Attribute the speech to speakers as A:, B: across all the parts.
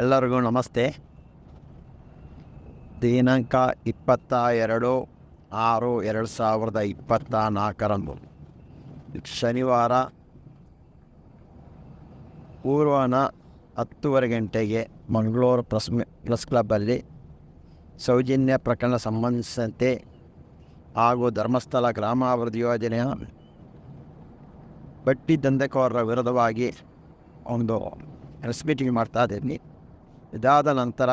A: ಎಲ್ಲರಿಗೂ ನಮಸ್ತೆ. ದಿನಾಂಕ ಇಪ್ಪತ್ತ ಎರಡು ಆರು ಎರಡು ಸಾವಿರದ ಇಪ್ಪತ್ತ ನಾಲ್ಕರಂದು ಶನಿವಾರ ಪೂರ್ವನ ಹತ್ತುವರೆ ಗಂಟೆಗೆ ಮಂಗಳೂರು ಪ್ರೆಸ್ ಪ್ರೆಸ್ ಕ್ಲಬ್ಬಲ್ಲಿ ಸೌಜನ್ಯ ಪ್ರಕರಣ ಸಂಬಂಧಿಸಿದಂತೆ ಹಾಗೂ ಧರ್ಮಸ್ಥಳ ಗ್ರಾಮಾಭಿವೃದ್ಧಿ ಯೋಜನೆಯ ಬಟ್ಟಿ ದಂಧೆಕೋರರ ವಿರುದ್ಧವಾಗಿ ಒಂದು ಪ್ರೆಸ್ ಮೀಟಿಂಗ್ ಮಾಡ್ತಾ ಇದ್ದೀನಿ. ಇದಾದ ನಂತರ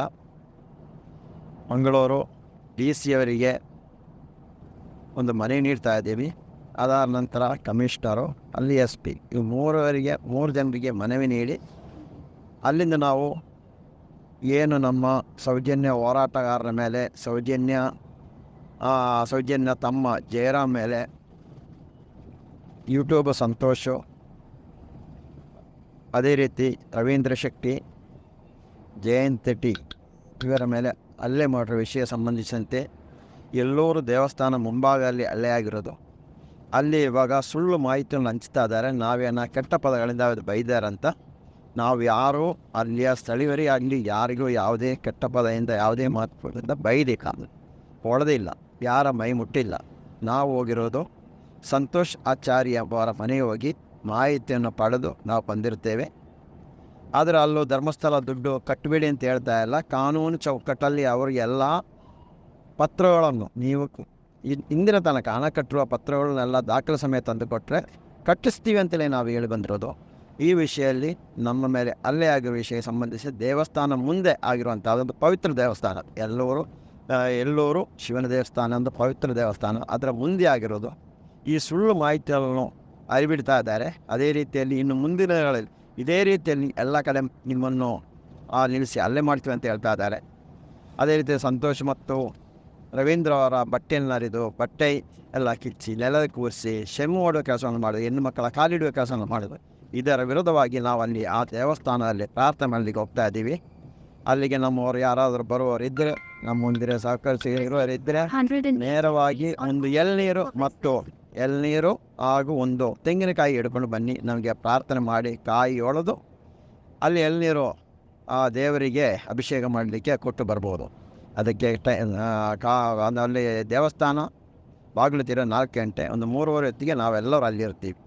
A: ಮಂಗಳೂರು ಡಿ ಸಿಯವರಿಗೆ ಒಂದು ಮನೆ ನೀಡ್ತಾ ಇದ್ದೀವಿ. ಅದಾದ ನಂತರ ಕಮಿಷ್ನರು, ಅಲ್ಲಿ ಎಸ್ ಪಿ ಇವು ಮೂರವರಿಗೆ, ಮೂರು ಜನರಿಗೆ ಮನವಿ ನೀಡಿ ಅಲ್ಲಿಂದ ನಾವು ಏನು ನಮ್ಮ ಸೌಜನ್ಯ ಹೋರಾಟಗಾರರ ಮೇಲೆ, ಸೌಜನ್ಯ ಸೌಜನ್ಯ ತಮ್ಮ ಜಯರಾಮ್ ಮೇಲೆ, ಯೂಟ್ಯೂಬ್ ಸಂತೋಷು, ಅದೇ ರೀತಿ ರವೀಂದ್ರ ಶೆಟ್ಟಿ ಜಯಂತ್ ಟಿ. ಇವರ ಮೇಲೆ ಹಲ್ಲೆ ಮಾಡಿರೋ ವಿಷಯ ಸಂಬಂಧಿಸಿದಂತೆ ಎಲ್ಲೂರು ದೇವಸ್ಥಾನ ಮುಂಭಾಗ ಅಲ್ಲಿ ಹಲ್ಲೆ ಆಗಿರೋದು. ಅಲ್ಲಿ ಇವಾಗ ಸುಳ್ಳು ಮಾಹಿತಿಯನ್ನು ಹಂಚ್ತಾ ಇದ್ದಾರೆ. ನಾವೇನ ಕೆಟ್ಟ ಪದಗಳಿಂದ ಅವರು ಬೈದಾರಂತ ನಾವು ಯಾರು ಅಲ್ಲಿಯ ಸ್ಥಳೀಯರೇ ಆಗಲಿ, ಯಾರಿಗೂ ಯಾವುದೇ ಕೆಟ್ಟ ಪದದಿಂದ ಯಾವುದೇ ಮಾತುಗಳಿಂದ ಹೊಡೆದೇ ಇಲ್ಲ. ಯಾರ ಮೈ ಮುಟ್ಟಿಲ್ಲ. ನಾವು ಹೋಗಿರೋದು ಸಂತೋಷ್ ಆಚಾರ್ಯ ಅವರ ಮನೆಗೆ ಹೋಗಿ ಮಾಹಿತಿಯನ್ನು ಪಡೆದು ನಾವು ಬಂದಿರ್ತೇವೆ. ಆದರೆ ಅಲ್ಲೂ ಧರ್ಮಸ್ಥಳ ದುಡ್ಡು ಕಟ್ಟಬೇಡಿ ಅಂತ ಹೇಳ್ತಾ ಇಲ್ಲ. ಕಾನೂನು ಚೌಕಟ್ಟಲ್ಲಿ ಅವರಿಗೆಲ್ಲ ಪತ್ರಗಳನ್ನು ನೀವು ಇಂದಿನ ತನಕ ಹಣ ಕಟ್ಟಿರುವ ಪತ್ರಗಳನ್ನೆಲ್ಲ ದಾಖಲೆ ಸಮೇತ ತಂದು ಕೊಟ್ಟರೆ ಕಟ್ಟಿಸ್ತೀವಿ ಅಂತಲೇ ನಾವು ಹೇಳಿ ಬಂದಿರೋದು. ಈ ವಿಷಯದಲ್ಲಿ ನಮ್ಮ ಮೇಲೆ ಅಲ್ಲೇ ಆಗಿರೋ ವಿಷಯ ಸಂಬಂಧಿಸಿ ದೇವಸ್ಥಾನ ಮುಂದೆ ಆಗಿರುವಂಥ ಅದೊಂದು ಪವಿತ್ರ ದೇವಸ್ಥಾನ. ಎಲ್ಲೂರು ಎಲ್ಲರೂ ಶಿವನ ದೇವಸ್ಥಾನ ಒಂದು ಪವಿತ್ರ ದೇವಸ್ಥಾನ. ಅದರ ಮುಂದೆ ಆಗಿರೋದು ಈ ಸುಳ್ಳು ಮಾಹಿತಿಯನ್ನು ಅರಿಬಿಡ್ತಾ ಇದ್ದಾರೆ. ಅದೇ ರೀತಿಯಲ್ಲಿ ಇನ್ನು ಮುಂದಿನ ದಿನಗಳಲ್ಲಿ ಇದೇ ರೀತಿಯಲ್ಲಿ ಎಲ್ಲ ಕಡೆ ನಿಮ್ಮನ್ನು ಆ, ನಿಲ್ಲಿಸಿ ಅಲ್ಲೇ ಮಾಡ್ತೀವಿ ಅಂತ ಹೇಳ್ತಾ ಇದ್ದಾರೆ. ಅದೇ ರೀತಿ ಸಂತೋಷ್ ಮತ್ತು ರವೀಂದ್ರ ಅವರ ಬಟ್ಟೆಯನ್ನು ಹರಿದು ಬಟ್ಟೆ ಎಲ್ಲ ಕಿಚ್ಚಿ ನೆಲದ ಕೂರಿಸಿ ಶೆಮ್ಮು ಓಡುವ ಕೆಲಸವನ್ನು ಮಾಡೋದು ಹೆಣ್ಣು ಮಕ್ಕಳ ಕಾಲಿಡುವ ಕೆಲಸವನ್ನು ಮಾಡೋದು ಇದರ ವಿರುದ್ಧವಾಗಿ ನಾವು ಅಲ್ಲಿ ಆ ದೇವಸ್ಥಾನದಲ್ಲಿ ಪ್ರಾರ್ಥನೆ ಮಾಡಲಿಕ್ಕೆ ಹೋಗ್ತಾ ಇದ್ದೀವಿ. ಅಲ್ಲಿಗೆ ನಮ್ಮವರು ಯಾರಾದರೂ ಬರುವವರು ಇದ್ದರೆ ನಮ್ಮ ಮುಂದಿರೋ ಸಹಕರಿಸಿ
B: hundred
A: ನೇರವಾಗಿ ಒಂದು ಎಳ್ನೀರು ಮತ್ತು ಎಳ್ನೀರು ಹಾಗೂ ಒಂದು ತೆಂಗಿನಕಾಯಿ ಹಿಡ್ಕೊಂಡು ಬನ್ನಿ. ನಮಗೆ ಪ್ರಾರ್ಥನೆ ಮಾಡಿ ಕಾಯಿ ಒಳೆದು ಅಲ್ಲಿ ಎಳನೀರು ಆ ದೇವರಿಗೆ ಅಭಿಷೇಕ ಮಾಡಲಿಕ್ಕೆ ಕೊಟ್ಟು ಬರ್ಬೋದು. ಅದಕ್ಕೆ ಟೈ ಕಾ, ಅಲ್ಲಿ ದೇವಸ್ಥಾನ ಬಾಗಿಲು ತೀರ ನಾಲ್ಕು ಗಂಟೆ, ಒಂದು ಮೂರುವರೆ ಹೊತ್ತಿಗೆ ನಾವೆಲ್ಲರೂ ಅಲ್ಲಿ ಇರ್ತೀವಿ